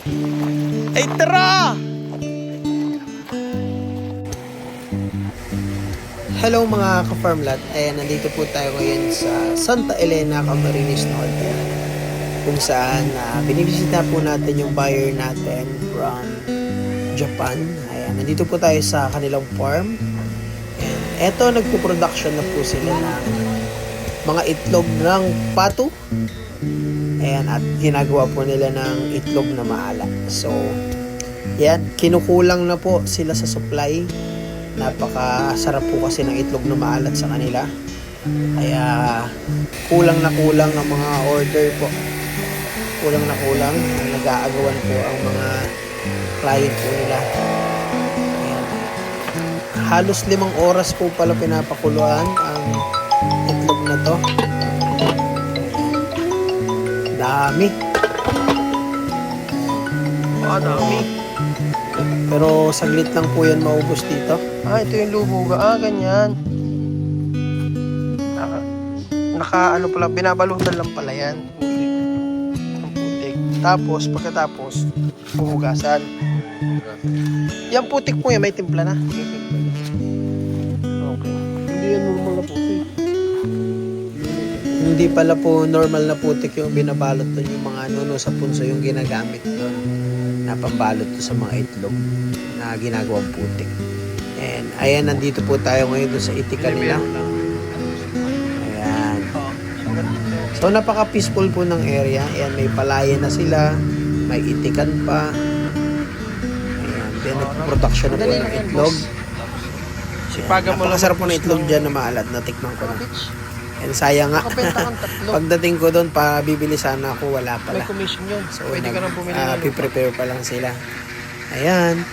Ay, tara! Hello mga ka-farmlat. Ayan, nandito po tayo ngayon sa Santa Elena, Camarines Norte. Kung saan na binibisita po natin yung buyer natin from Japan. Ayan, nandito po tayo sa kanilang farm. And eto, nagpo-production na po sila ng mga itlog ng pato. Ayan, at ginagawa po nila ng itlog na maala. So, yan, kinukulang na po sila sa supply. Napakasarap po kasi ng itlog na maalat sa kanila. Kaya, kulang na kulang ang mga order po. Kulang na kulang. Nag-aagawan po ang mga client po nila. Ayan. Halos limang oras po pala pinapakuluan ang itlog na to. Dami. Ah, dami. Pero saglit lang po yan maubos dito. Ah, ito yung lubuga. Ah, ganyan. Naka, naka ano pala, binabalutan lang pala yan. Ang putik. Tapos, pagkatapos, huhugasan. Yung putik mo yan, may timpla na. Okay. Hindi pala po normal na putik yung binabalot doon yung mga nuno sa punso yung ginagamit doon na pambalot doon sa mga itlog na ginagawang putik. And ayan, nandito po tayo ngayon doon sa itika nila. Ayan. So napaka-peaceful po ng area. Ayan, may palayan na sila, may itikan pa. Ayan, then nag-production na po ng itlog. Sipagan mo lang. Po ng itlog dyan na maalat. Natikman ko na. And sayang nga. Pagdating ko doon, pabibili sana ako, wala May pala. commission yun. So, Pwede ka nang bumili ah, ng lupa. piprepare pa lang sila. Ayan.